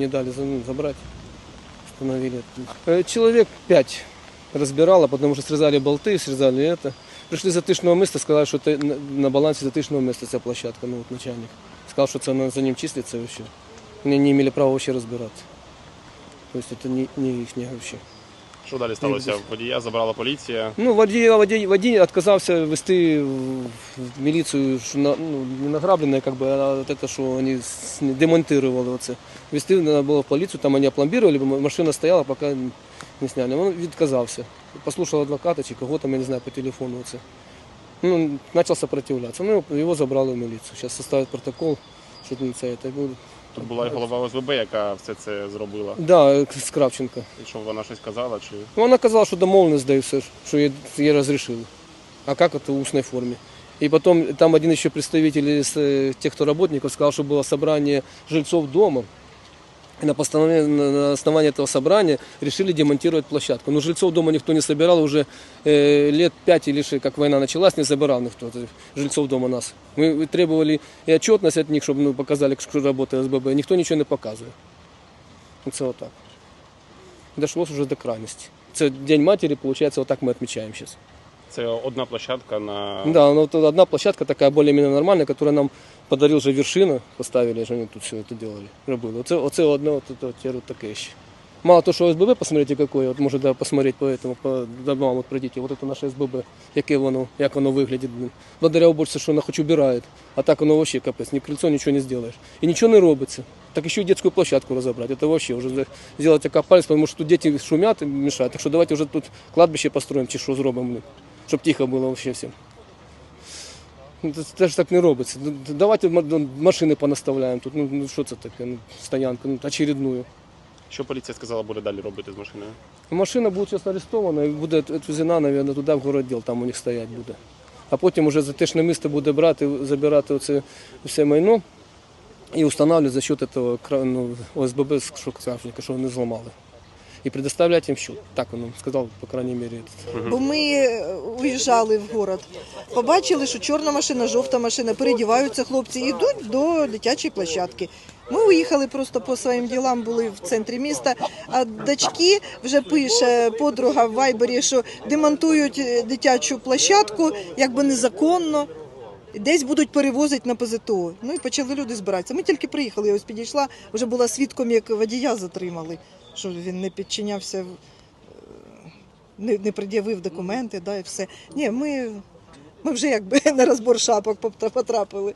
Не дали за- ну, забрать. Остановили. Э, Человек пять разбирало, потому что срезали болты, срезали это. Пришли з затишного міста, сказали, що це на- на балансі затишного міста ця площадка, ну от начальник. Сказав, що це на- за ним числиться вообще. Вони не мали права вообще розбирати. Тобто це не, не їхнє вообще. що далі сталося? Водія забрала поліція. Ну, водій, водій, водій відказався вести в міліцію, що на, ну, не награблене, как бы, а это, що вони демонтували оце. Вести треба було в поліцію, там вони опломбировали, бо машина стояла, поки не сняли. Він відказався. Послухав адвоката чи кого там, я не знаю, по телефону. Оце. Ну, почав сопротивлятися. Ну, його забрали в міліцію. Зараз составить протокол, що це, це буде. Тут була і голова ОСББ, яка все це зробила. Да, з Кравченко. І що вона щось казала? Чи Ну, Вона казала, що домовленість дає все, що їй, їй розрішили. А как это в устной форме? И потом там один еще представитель из э, тех, кто работников, сказал, что было собрание жильцов дома. И на, постановление, на на основании этого собрания решили демонтировать площадку. Но жильцов дома никто не собирал уже э, лет пять или шесть, как война началась, не собирал никто этих жильцов дома нас. Мы требовали и отчетность от них, чтобы ну, показали, что работает СББ. Никто ничего не показывает. Это вот так. Дошло уже до крайности. Це День матери, получается, вот так мы отмечаем сейчас. це одна площадка на Да, ну вот одна площадка такая более-менее нормальная, которую нам подарил же вершина, поставили, же они тут все это делали. Робили. Оце, оце одне от, от, от, от таке ще. Мало того, що ОСББ, посмотрите, какое, от може да, посмотреть по этому, по домам, от пройдите, вот это наше СББ, яке воно, як воно виглядить. блин. Благодаря уборці, що вона хоч убирает, а так воно вообще капець, ні крильцо, нічого не сделаешь. І нічого не робиться. Так еще и детскую площадку разобрать, это вообще уже сделать окопались, потому что тут дети шумят и мешают. Так что давайте уже тут кладбище построим, чи що зробимо, блин, Щоб тихо було вообще всім. Ну, Це, ж так не робиться. Ну, Давайте ну, машини понаставляємо тут. Ну, що це таке? Ну, стоянка, ну, очередную. що поліція сказала буде далі робити з машиною? Машина буде зараз арестована і буде відвезена, мабуть, туди в городділ, там у них стоять буде. А потім вже затишне місто буде брати, забирати оце все майно і встановлювати за счет этого ну, ОСББ, що Кравченка, що вони зламали. І предоставляти їм счет. Так він сказав, по крайней мере. Бо ми е, уїжджали в город, побачили, що чорна машина, жовта машина, передіваються хлопці йдуть до дитячої площадки. Ми уїхали просто по своїм ділам, були в центрі міста. А дочки вже пише подруга в Вайбері, що демонтують е, дитячу площадку якби незаконно. Десь будуть перевозити на ПЗТО. Ну і почали люди збиратися. Ми тільки приїхали, я ось підійшла, вже була свідком, як водія затримали, що він не підчинявся е, не, не пред'явив документи, да, і все. Ні, ми, ми вже якби на розбор шапок потрапили.